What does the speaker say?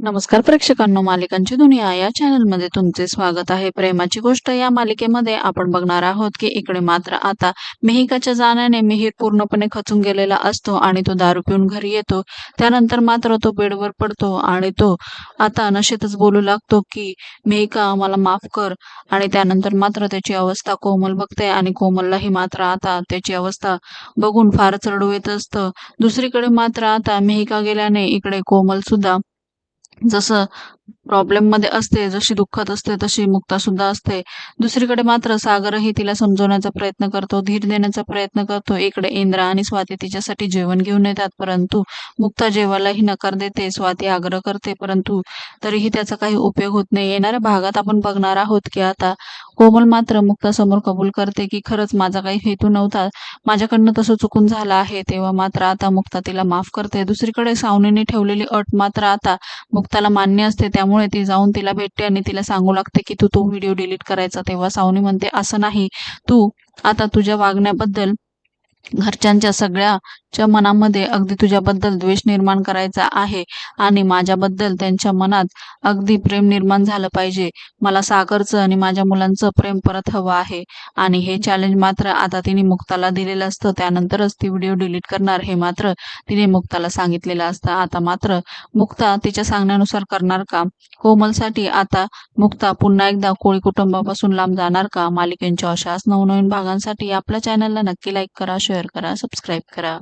नमस्कार प्रेक्षकांनो मालिकांची दुनिया या चॅनलमध्ये तुमचे स्वागत आहे. प्रेमाची गोष्ट या मालिकेमध्ये आपण बघणार आहोत की इकडे मात्र आता मिहिकाच्या जाण्याने मिहीर पूर्णपणे खचून गेलेला असतो आणि तो दारू पिऊन घरी येतो. त्यानंतर मात्र तो बेडवर पडतो आणि तो आता नशेतच बोलू लागतो की मिहिका मला माफ कर. आणि त्यानंतर मात्र त्याची अवस्था कोमल बघते आणि कोमललाही मात्र आता त्याची अवस्था बघून फारच रडू येत असतं. दुसरीकडे मात्र आता मिहिका गेल्याने इकडे कोमल सुद्धा 这是 प्रॉब्लेममध्ये असते जशी दुःखात असते तशी मुक्ता सुद्धा असते. दुसरीकडे मात्र सागरही तिला समजवण्याचा प्रयत्न करतो धीर देण्याचा प्रयत्न करतो. इकडे इंद्रा आणि स्वाती तिच्यासाठी जेवण घेऊन येतात परंतु मुक्ता जेवायलाही नकार देते स्वाती आग्रह करते परंतु तरीही त्याचा काही उपयोग होत नाही. येणाऱ्या भागात आपण बघणार आहोत की आता कोमल मात्र मुक्ता समोर कबूल करते की खरंच माझा काही हेतू नव्हता. माझ्याकडनं तसं चुकून झालं आहे तेव्हा मात्र आता मुक्ता तिला माफ करते. दुसरीकडे सावनीने ठेवलेली अट मात्र आता मुक्ताला मान्य असते त्यामुळे ती जाऊन तिला भेटते आणि तिला सांगू लागते की तू तो व्हिडिओ डिलीट करायचा तेव्हा सावनी म्हणते असं नाही. तू आता तुझ्या वागण्याबद्दल घरच्यांच्या सगळ्या च्या मनामध्ये अगदी तुझ्याबद्दल द्वेष निर्माण करायचा आहे आणि माझ्याबद्दल त्यांच्या मनात अगदी प्रेम निर्माण झालं पाहिजे. मला सागरचं आणि माझ्या मुलांचं प्रेम परत हवं आहे आणि हे चॅलेंज मात्र आता तिने मुक्ताला दिलेलं असतं. त्यानंतरच ती व्हिडिओ डिलीट करणार हे मात्र तिने मुक्ताला सांगितलेलं असतं. आता मात्र मुक्ता तिच्या सांगण्यानुसार करणार का? कोमलसाठी आता मुक्ता पुन्हा एकदा कोळी कुटुंबापासून लांब जाणार का? मालिकेंच्या अशाच नवनवीन भागांसाठी आपल्या चॅनलला नक्की लाईक करा शेअर करा सबस्क्राईब करा.